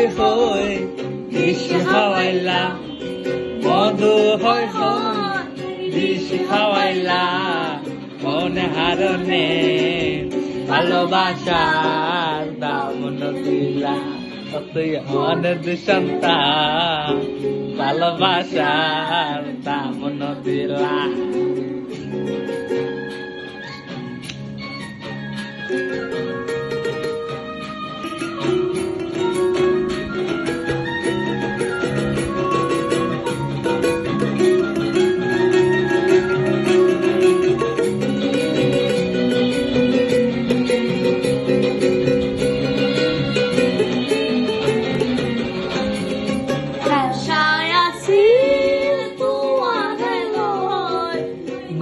হয় হয় কৃষি হাওয়াইলা মধু হয় হয় কৃষি হাওয়াইলা মনে হারণে ভালোবাসার দামন দিলা। তুই অন দুষন্তা ভালোবাসার দামন দিলা। Thank you.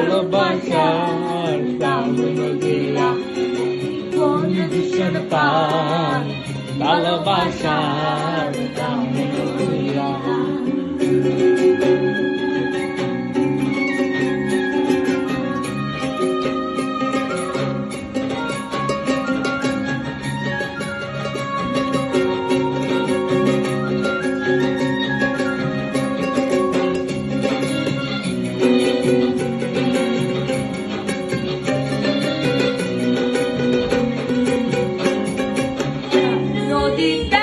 ভালোবাসার দামন দিলা কোন ভীষণ পান ভালোবাসার দামন bendita.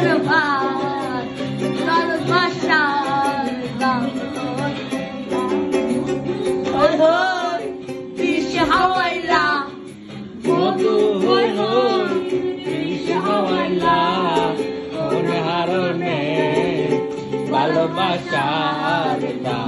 দিশের ভার ওই হই বিষ হাওয়াইলা বধু হই হই বিষ হাওয়াইলা কোন হারনে ভালোবাসার দিলা